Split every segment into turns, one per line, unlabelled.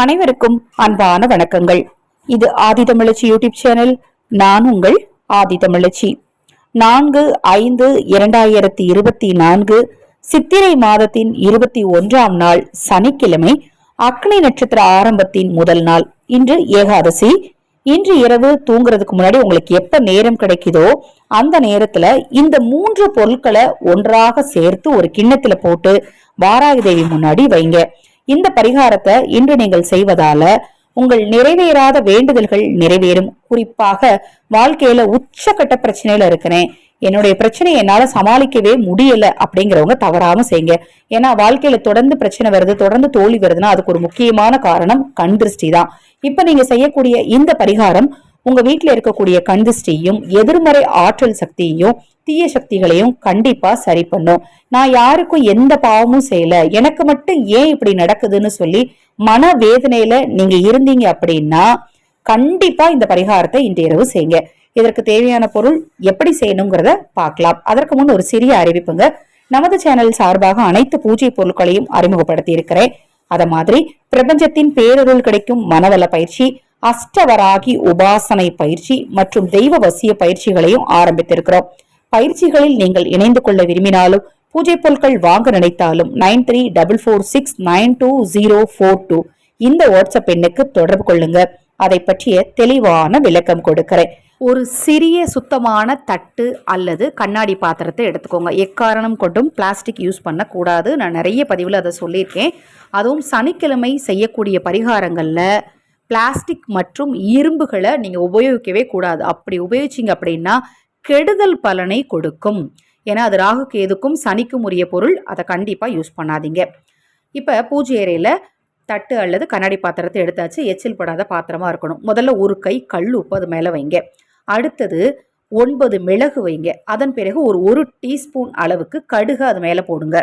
அனைவருக்கும் அன்பான வணக்கங்கள். இது ஆதி தமிழச்சி யூடியூப் சேனல். நான் உங்கள் ஆதி தமிழச்சி. நான்கு ஐந்து இரண்டாயிரத்தி இருபத்தி நான்கு சித்திரை மாதத்தின் இருபத்தி ஒன்றாம் நாள் சனிக்கிழமை அக்னி நட்சத்திர ஆரம்பத்தின் முதல் நாள். இன்று ஏகாதசி. இன்று இரவு தூங்குறதுக்கு முன்னாடி உங்களுக்கு எப்ப நேரம் கிடைக்குதோ அந்த நேரத்துல இந்த மூன்று பொருட்களை ஒன்றாக சேர்த்து ஒரு கிண்ணத்துல போட்டு வாராகி தேவி முன்னாடி வைங்க. இந்த பரிகாரத்தை இன்று நீங்கள் செய்வதால உங்கள் நிறைவேறாத வேண்டுதல்கள் நிறைவேறும். குறிப்பாக வாழ்க்கையில உச்சக்கட்ட பிரச்சனையில இருக்கிறேன். என்னுடைய பிரச்சனை என்னால சமாளிக்கவே முடியல அப்படிங்கிறவங்க தவறாம செய்யுங்க. ஏன்னா வாழ்க்கையில தொடர்ந்து பிரச்சனை வருது தொடர்ந்து தோல்வி வருதுன்னா அதுக்கு ஒரு முக்கியமான காரணம் கண் திருஷ்டி தான். இப்ப நீங்க செய்யக்கூடிய இந்த பரிகாரம் உங்க வீட்டுல இருக்கக்கூடிய கண் திருஷ்டியும் எதிர்மறை ஆற்றல் சக்தியையும் தீய சக்திகளையும் கண்டிப்பா சரி பண்ணும். நான் யாருக்கும் எந்த பாவமும் செய்யல. எனக்கு மட்டும் ஏன் இப்படி நடக்குதுன்னு சொல்லி மன வேதனையில நீங்க இருந்தீங்க அப்படின்னா கண்டிப்பா இந்த பரிகாரத்தை இன்று இரவு செய்யுங்க. இதற்கு தேவையான பொருள் எப்படி செய்யணுங்கிறத பார்க்கலாம். அதற்கு முன் ஒரு சிறிய அறிவிப்புங்க. நமது சேனல் சார்பாக அனைத்து பூஜை பொருட்களையும் அறிமுகப்படுத்தி இருக்கிறேன். அத மாதிரி பிரபஞ்சத்தின் பேரருள் கிடைக்கும் மனவள பயிற்சி அஷ்டவராகி உபாசனை பயிற்சி மற்றும் தெய்வ வசிய பயிற்சிகளையும் ஆரம்பித்திருக்கிறோம். பயிற்சிகளில் நீங்கள் இணைந்து கொள்ள விரும்பினாலும் பூஜை பொருட்கள் வாங்க நினைத்தாலும் nine three double four six nine two zero four two இந்த வாட்ஸ்அப் எண்ணுக்கு தொடர்பு கொள்ளுங்க. அதை பற்றிய தெளிவான விளக்கம் கொடுக்கிறேன். ஒரு சிறிய சுத்தமான தட்டு அல்லது கண்ணாடி பாத்திரத்தை எடுத்துக்கோங்க. எக்காரணம் கொண்டும் பிளாஸ்டிக் யூஸ் பண்ணக்கூடாது. நான் நிறைய பதிவில் அதை சொல்லியிருக்கேன். அதுவும் சனிக்கிழமை செய்யக்கூடிய பரிகாரங்களில் பிளாஸ்டிக் மற்றும் இரும்புகளை நீங்கள் உபயோகிக்கவே கூடாது. அப்படி உபயோகிச்சிங்க அப்படின்னா கெடுதல் பலனை கொடுக்கும். ஏன்னா அது ராகு கேதுக்கும் சனிக்கும் உரிய பொருள். அதை கண்டிப்பாக யூஸ் பண்ணாதீங்க. இப்போ பூஜை அறையில் தட்டு அல்லது கண்ணாடி பாத்திரத்தை எடுத்தாச்சு. எச்சில் படாத பாத்திரமா இருக்கணும். முதல்ல ஒரு கை கல் உப்பு அது மேலே வைங்க. அடுத்தது ஒன்பது மிளகு வைங்க. அதன் பிறகு ஒரு ஒரு டீஸ்பூன் அளவுக்கு கடுகு அது மேலே போடுங்க.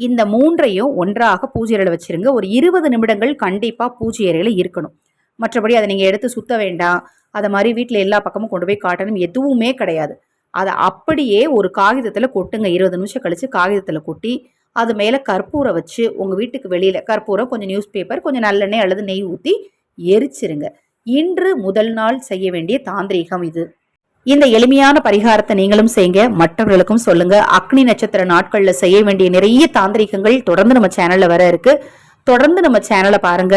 இந்த மூன்றையும் ஒன்றாக பூஜை அறையில் வச்சிருங்க. ஒரு இருபது நிமிடங்கள் கண்டிப்பாக பூஜை அறையில் இருக்கணும். மற்றபடி அதை நீங்கள் எடுத்து சுத்த வேண்டாம். அதை மாதிரி வீட்டில் எல்லா பக்கமும் கொண்டு போய் காட்டணும் எதுவுமே கிடையாது. அதை அப்படியே ஒரு காகிதத்தில் கொட்டுங்க. இருபது நிமிஷம் கழித்து காகிதத்தில் கொட்டி அது மேலே கற்பூரம் வச்சு உங்கள் வீட்டுக்கு வெளியில் கற்பூரம் கொஞ்சம் நியூஸ் பேப்பர் கொஞ்சம் நல்லெண்ணெய் அல்லது நெய் ஊற்றி எரிச்சிருங்க. இன்று முதல் நாள் செய்ய வேண்டிய தாந்திரீகம் இது. இந்த எளிமையான பரிகாரத்தை நீங்களும் செய்யுங்க. மற்றவர்களுக்கும் சொல்லுங்க. அக்னி நட்சத்திர நாட்கள்ல செய்ய வேண்டிய நிறைய தாந்திரிகங்கள் தொடர்ந்து நம்ம சேனல்ல வர இருக்கு. தொடர்ந்து நம்ம சேனலை பாருங்க.